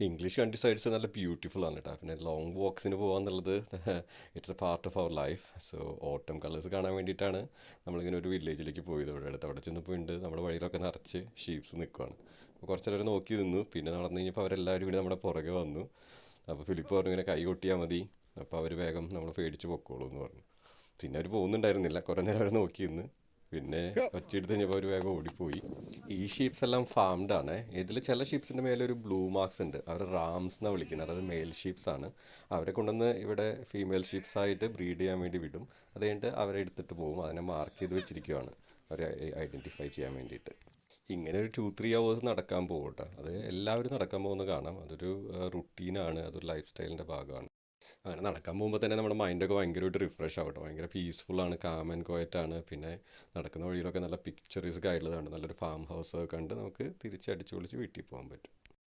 English country sides നല്ല beautiful ആണ് കേട്ടോ പിന്നെ ലോങ് വാക്സിന് പോകാന്നുള്ളത് it's a part of our life so autumn colours കാണാൻ വേണ്ടിയിട്ടാണ് നമ്മളിങ്ങനെ ഒരു വില്ലേജിലേക്ക് പോയത്. ഇവിടെ അടുത്ത് അവിടെ ചെന്നപ്പോൾ ഉണ്ട് നമ്മുടെ വഴിയിലൊക്കെ നിറച്ച് ഷീപ്സ് നിൽക്കുവാണ് അപ്പോൾ കുറച്ച് നേരം നോക്കി നിന്നു. പിന്നെ നടന്നു കഴിഞ്ഞപ്പോൾ അവരെല്ലാവരും കൂടി നമ്മുടെ പുറകെ വന്നു. അപ്പോൾ ഫിലിപ്പ് പറഞ്ഞു ഇങ്ങനെ കൈ കൊട്ടിയാൽ മതി. അപ്പോൾ അവർ വേഗം നമ്മൾ പേടിച്ച് പൊക്കോളൂ എന്ന് പറഞ്ഞു. പിന്നെ അവർ പോകുന്നുണ്ടായിരുന്നില്ല. കുറേ നേരം അവർ നോക്കി നിന്ന്. പിന്നെ ഒച്ചയെടുത്ത് കഴിഞ്ഞപ്പോൾ ഒരു വേഗം ഓടിപ്പോയി. ഈ ഷീപ്സ് എല്ലാം ഫാംഡ് ആണ്. ഇതിൽ ചില ഷീപ്സിന്റെ മേലെ ഒരു ബ്ലൂ മാർക്സ് ഉണ്ട്. അവർ റാംസ് എന്നാണ് വിളിക്കുന്നത്. അതായത് മെയിൽ ഷീപ്സ് ആണ്. അവരെ കൊണ്ടുവന്ന് ഇവിടെ ഫീമെയിൽ ഷീപ്സ് ആയിട്ട് ബ്രീഡ് ചെയ്യാൻ വേണ്ടി വിടും. അത് കഴിഞ്ഞിട്ട് അവരെ എടുത്തിട്ട് പോകും അതിനെ മാർക്ക് ചെയ്ത് വെച്ചിരിക്കുവാണ്. അവരെ ഐഡന്റിഫൈ ചെയ്യാൻ വേണ്ടിയിട്ട്. ഇങ്ങനെ ഒരു ടു ത്രീ അവേഴ്സ് നടക്കാൻ പോകും കേട്ടോ അത് എല്ലാവരും നടക്കാൻ പോകുന്നത് കാണാം. അതൊരു റുട്ടീനാണ് അതൊരു ലൈഫ് സ്റ്റൈലിന്റെ ഭാഗമാണ്. അങ്ങനെ നടക്കാൻ പോകുമ്പോൾ തന്നെ നമ്മുടെ മൈൻഡൊക്കെ ഭയങ്കരമായിട്ട് റിഫ്രഷ് ആവട്ടോ. ഭയങ്കര പീസ്ഫുള്ളാണ് കാം ആൻഡ് കോയറ്റാണ് പിന്നെ നടക്കുന്ന വഴിയിലൊക്കെ നല്ല പിക്ചറീസ് ആയിട്ടുള്ളതാണ്. നല്ലൊരു ഫാം ഹൗസ് ഒക്കെ കണ്ട് നമുക്ക് തിരിച്ചടിച്ച് പൊളിച്ച് വീട്ടിൽ പോകാൻ പറ്റും.